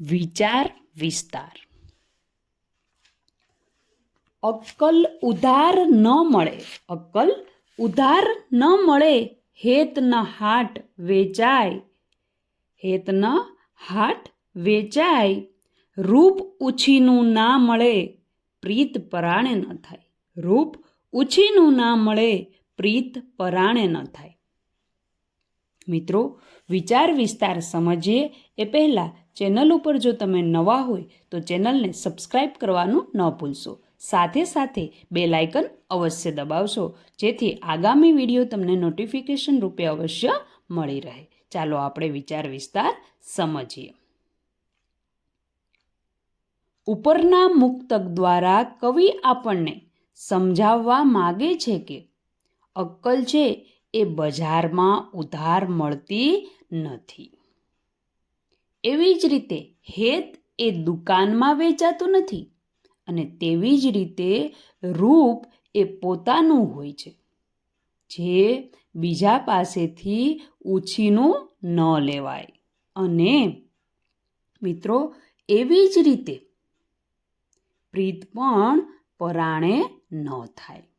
વિચાર, વિસ્તાર. અક્કલ ઉધાર ન મળે. અક્કલ ઉધાર ન મળે. હેત ન હાટ વેચાય. હેત ન હાટ વેચાય. રૂપ ઉછીનું ના મળે, પ્રીત પરાણે ન થાય. રૂપ ઉછીનું ના મળે, પ્રીત પરાણે ન થાય. મિત્રો, વિચાર વિસ્તાર સમજીએ એ પહેલાં ચેનલ ઉપર જો તમે નવા હોય તો ચેનલને સબસ્ક્રાઈબ કરવાનું ન ભૂલશો. સાથે સાથે બે લાઇકન અવશ્ય દબાવશો, જેથી આગામી વીડિયો તમને નોટિફિકેશન રૂપે અવશ્ય મળી રહે. ચાલો આપણે વિચાર વિસ્તાર સમજીએ. ઉપરના મુક્તક દ્વારા કવિ આપણને સમજાવવા માગે છે કે, અક્કલ છે એ બજારમાં ઉધાર મળતી નથી. એવી જ રીતે હેત એ દુકાનમાં વેચાતું નથી અને તેવી જ રીતે રૂપ એ પોતાનું હોય છે, જે બીજા પાસેથી ઉછીનું ન લેવાય. અને મિત્રો, એવી જ રીતે પ્રીત પણ પરાણે ન થાય.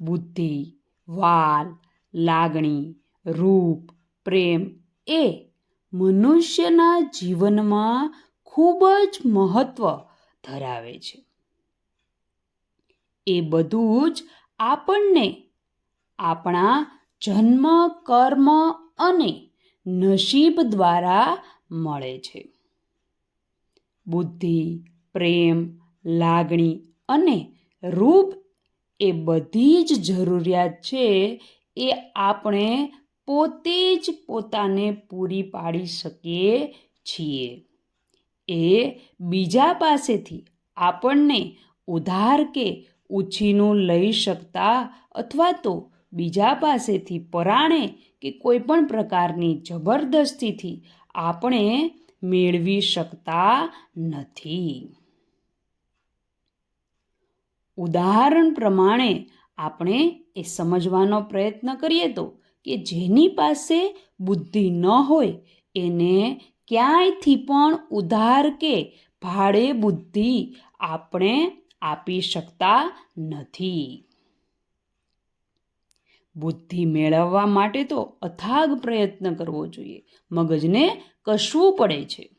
બુદ્ધિ, વાલ, લાગણી, રૂપ, પ્રેમ એ મનુષ્યના જીવનમાં ખૂબ જ મહત્વ ધરાવે છે. એ બધું જ આપણને આપણા જન્મ, કર્મ અને નસીબ દ્વારા મળે છે. બુદ્ધિ, પ્રેમ, લાગણી અને રૂપ એ બધી જ જરૂરિયાત છે એ આપણે પોતે જ પોતાને પૂરી પાડી શકીએ છીએ. એ બીજા પાસેથી આપણને ઉધાર કે ઉછીનું લઈ શકતા અથવા તો બીજા પાસેથી પરાણે કે કોઈપણ પ્રકારની જબરદસ્તીથી આપણે મેળવી શકતા નથી. ઉદાહરણ પ્રમાણે આપણે એ સમજવાનો પ્રયત્ન કરીએ તો કે જેની પાસે બુદ્ધિ ન હોય, એને ક્યાંયથી પણ ઉધાર કે ભાડે બુદ્ધિ આપણે આપી શકતા નથી. બુદ્ધિ મેળવવા માટે તો અથાગ પ્રયત્ન કરવો જોઈએ. મગજને કશવું પડે છે.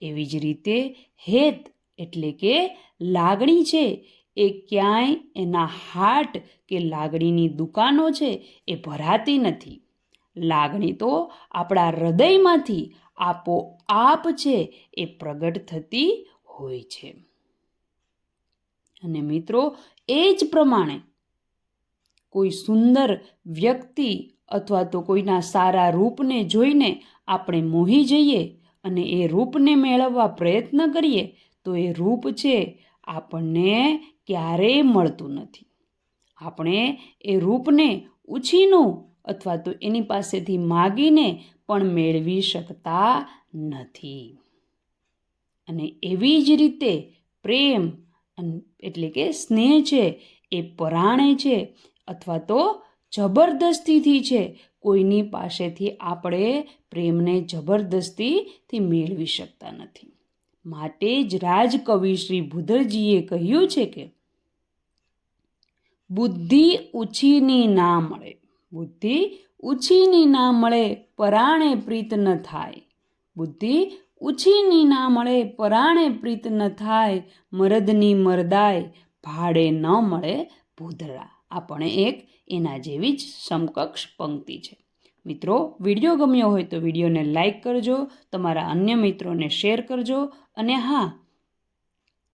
એવી જ રીતે હેત એટલે કે લાગણી છે એ ક્યાંય એના હાટ કે લાગણીની દુકાનો છે એ ભરાતી નથી. લાગણી તો આપણા હૃદયમાંથી આપોઆપ છે એ પ્રગટ થતી હોય છે. અને મિત્રો, એ જ પ્રમાણે કોઈ સુંદર વ્યક્તિ અથવા તો કોઈના સારા રૂપને જોઈને આપણે મોહી જઈએ અને એ રૂપને મેળવવા પ્રયત્ન કરીએ તો એ રૂપ છે આપણને ક્યારેય મળતું નથી. આપણે એ રૂપને ઉછીનું અથવા તો એની પાસેથી માગીને પણ મેળવી શકતા નથી. અને એવી જ રીતે પ્રેમ એટલે કે સ્નેહ છે એ પરાણે છે અથવા તો જબરદસ્તીથી છે કોઈની પાસેથી આપણે પ્રેમને જબરદસ્તીથી મેળવી શકતા નથી. માટે જ રાજકવિ શ્રી ભૂદરજીએ કહ્યું છે કે, બુદ્ધિ ઉછીની ના મળે. બુદ્ધિ ઉછીની ના મળે, પરાણે પ્રીત ન થાય. બુદ્ધિ ઉછીની ના મળે, પરાણે પ્રીત ન થાય. મરદની મરદાય, ભાડે ન મળે ભૂધરા આ પણ એક એના જેવી જ સમકક્ષ પંક્તિ છે. મિત્રો, વીડિયો ગમ્યો હોય તો વિડીયોને લાઇક કરજો, તમારા અન્ય મિત્રોને શેર કરજો અને હા